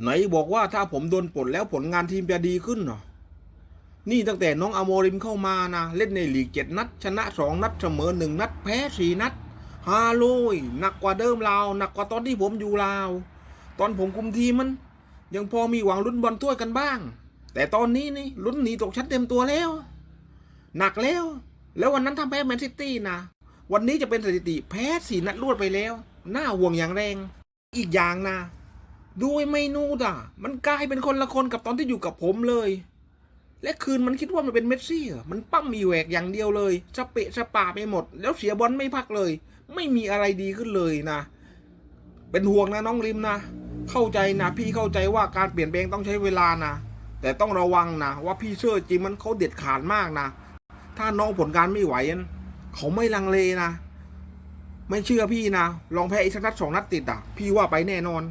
ไหนบอกว่าถ้าผมโดนปลดแล้วผลงานทีมจะดีขึ้นเหรอ นี่ตั้งแต่น้องอโมริมเข้ามานะ เล่นในลีกเจ็ดนัด ชนะสองนัดเสมอหนึ่งนัด แพ้สี่นัดฮาโลยหนักกว่าเดิมลาวหนักกว่าตอนที่ผมอยู่ลาว ตอนผมคุมทีมมัน ยังพอมีหวังลุ้นบอลถ้วยกันบ้าง แต่ตอนนี้นี่ลุ้นหนีตกชั้นเต็มตัวแล้ว หนักแล้ว แล้ววันนั้นทำแพ้แมนซิตี้นะ วันนี้จะเป็นสถิติแพ้สี่นัดรวดไปแล้ว น่าห่วงอย่างแรง อีกอย่างนะ ด้วยไม่นูดอะ มันกลายเป็นคนละคนกับตอนที่อยู่กับผมเลย และคืนมันคิดว่ามันเป็นเมสซี่เหรอมันปั้มมีแหวกอย่างเดียวเลยสเปะสปาไปหมด แล้วเสียบอลไม่พักเลย ไม่มีอะไรดีขึ้นเลยนะ เป็นห่วงนะน้องริมนะ เข้าใจนะพี่เข้าใจว่าการเปลี่ยนแปลงต้องใช้เวลานะ แต่ต้องระวังนะ ว่าพี่เชื่อจริงมันเขาเด็ดขาดมากนะ ถ้าน้องผลการไม่ไหวเขาไม่ลังเลนะ ไม่เชื่อพี่นะ ลองแพ้อีกสักนัดสองนัดติดอะ พี่ว่าไปแน่นอน